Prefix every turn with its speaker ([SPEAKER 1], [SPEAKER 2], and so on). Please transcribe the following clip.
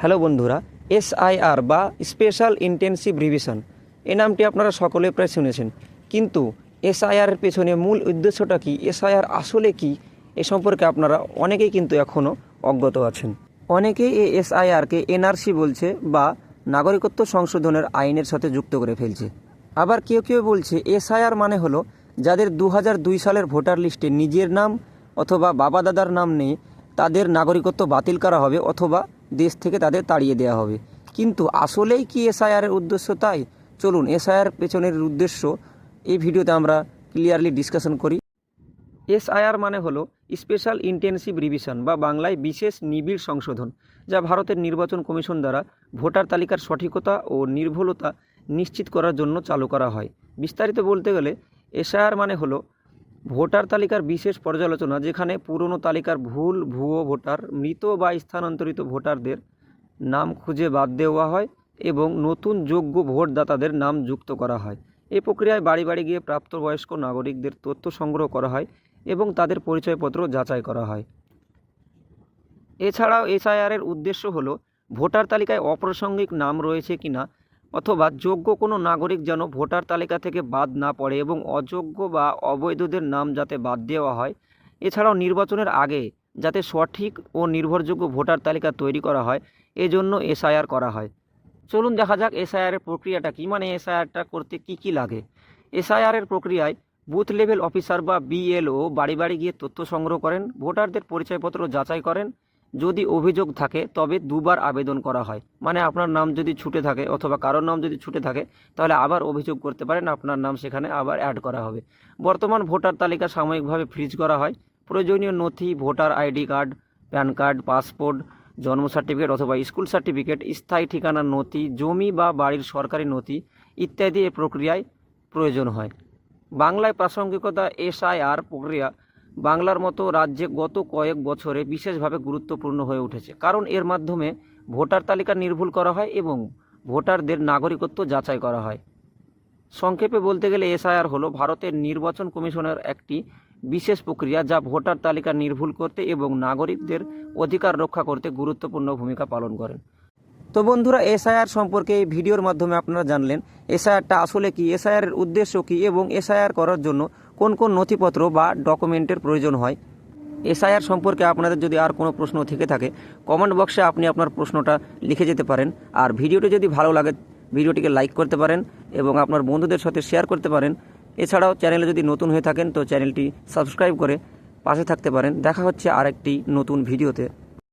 [SPEAKER 1] Hello বন্ধুরা, SIR বা special intensive revision, এ নামটি আপনারা সকলে প্রায় শুনেছেন। কিন্তু এসআইআর এর পেছনে মূল উদ্দেশ্যটা কি? এসআইআর আসলে কি? এ সম্পর্কে আপনারা অনেকেই কিন্তু এখনও অজ্ঞত আছেন। অনেকেই এই এসআইআরকে এনআরসি বলছে বা নাগরিকত্ব সংশোধনের আইনের সাথে যুক্ত করে ফেলছে। আবার কেউ কেউ বলছে এসআইআর মানে হলো যাদের দু সালের ভোটার লিস্টে নিজের নাম অথবা বাবা দাদার নাম নেই, তাদের নাগরিকত্ব বাতিল করা হবে অথবা দেশ থেকে তাদের তাড়িয়ে দেওয়া হবে। কিন্তু আসলেই কি এসআইআরের উদ্দেশ্য তাই? চলুন, এসআইআর পেছনের উদ্দেশ্য এই ভিডিওতে আমরা ক্লিয়ারলি ডিসকাশন করি। এসআইআর মানে হলো স্পেশাল ইন্টেনসিভ রিভিশন বা বাংলায় বিশেষ নিবিড় সংশোধন, যা ভারতের নির্বাচন কমিশন দ্বারা ভোটার তালিকার সঠিকতা ও নির্ভুলতা নিশ্চিত করার জন্য চালু করা হয়। বিস্তারিত বলতে গেলে, এসআইআর মানে হলো ভোটার তালিকার বিশেষ পর্যালোচনা, যেখানে পুরনো তালিকার ভুল, ভুয়ো ভোটার, মৃত বা স্থানান্তরিত ভোটারদের নাম খুঁজে বাদ দেওয়া হয় এবং নতুন যোগ্য ভোটদাতাদের নাম যুক্ত করা হয়। এই প্রক্রিয়ায় বাড়ি বাড়ি গিয়ে প্রাপ্তবয়স্ক নাগরিকদের তথ্য সংগ্রহ করা হয় এবং তাদের পরিচয়পত্র যাচাই করা হয়। এছাড়াও এসআইআরের উদ্দেশ্য হলো, ভোটার তালিকায় অপ্রাসঙ্গিক নাম রয়েছে কিনা অথবা যোগ্য কোনো নাগরিক যেন ভোটার তালিকা থেকে বাদ না পড়ে এবং অযোগ্য বা অবৈধদের নাম যাতে বাদ দেওয়া হয়। এছাড়াও নির্বাচনের আগে যাতে সঠিক ও নির্ভরযোগ্য ভোটার তালিকা তৈরি করা হয়, এজন্য এসআইআর করা হয়। চলুন দেখা যাক এসআইআরের প্রক্রিয়াটা কী মানে এসআইআরটা করতে কি কি লাগে। এসআইআরের প্রক্রিয়ায় বুথ লেভেল অফিসার বা বিএলও বাড়ি বাড়ি গিয়ে তথ্য সংগ্রহ করেন, ভোটারদের পরিচয়পত্র যাচাই করেন যদি অভিযোগ থাকে, তবে দুবার আবেদন করা হয়। মানে আপনার নাম যদি ছুটে থাকে অথবা কারোর নাম যদি ছুটে থাকে, তাহলে আবার অভিযোগ করতে পারেন, আপনার নাম সেখানে আবার অ্যাড করা হবে। বর্তমান ভোটার তালিকা সাময়িকভাবে ফ্রিজ করা হয়। প্রয়োজনীয় নথি, voter ID card, PAN card, passport, জন্ম সার্টিফিকেট অথবা স্কুল সার্টিফিকেট, স্থায়ী ঠিকানার নথি, জমি বা বাড়ির সরকারি নথি ইত্যাদি এ প্রক্রিয়ায় প্রয়োজন হয়। বাংলায় প্রাসঙ্গিকতা, এসআইআর প্রক্রিয়া বাংলার মতো রাজ্যে গত কয়েক বছরে বিশেষভাবে গুরুত্বপূর্ণ হয়ে উঠেছে। কারণ এর মাধ্যমে ভোটার তালিকা নির্ভুল করা হয় এবং ভোটারদের নাগরিকত্ব যাচাই করা হয়। সংক্ষেপে বলতে গেলে এসআইআর হলো ভারতের নির্বাচন কমিশনের একটি বিশেষ প্রক্রিয়া যা ভোটার তালিকা নির্ভুল করতে এবং নাগরিকদের অধিকার রক্ষা করতে গুরুত্বপূর্ণ ভূমিকা পালন করেন। তো বন্ধুরা, এসআইআর সম্পর্কে এই ভিডিওর মাধ্যমে আপনারা জানলেন, এসআইআরটা আসলে কি এসআইআর এর উদ্দেশ্য কি এবং এসআইআর করার জন্য কোন কোন নথিপত্র বা ডকুমেন্টের প্রয়োজন হয়? এসআইআর সম্পর্কে আপনাদের যদি আর কোনো প্রশ্ন থেকে থাকে কমেন্ট বক্সে আপনি আপনার প্রশ্নটা লিখে যেতে পারেন। আর ভিডিওটি যদি ভালো লাগে, ভিডিওটিকে লাইক করতে পারেন এবং আপনার বন্ধুদের সাথে শেয়ার করতে পারেন। এছাড়াও চ্যানেলে যদি নতুন হয়ে থাকেন, তো চ্যানেলটি সাবস্ক্রাইব করে পাশে থাকতে পারেন। দেখা হচ্ছে আরেকটি নতুন ভিডিওতে।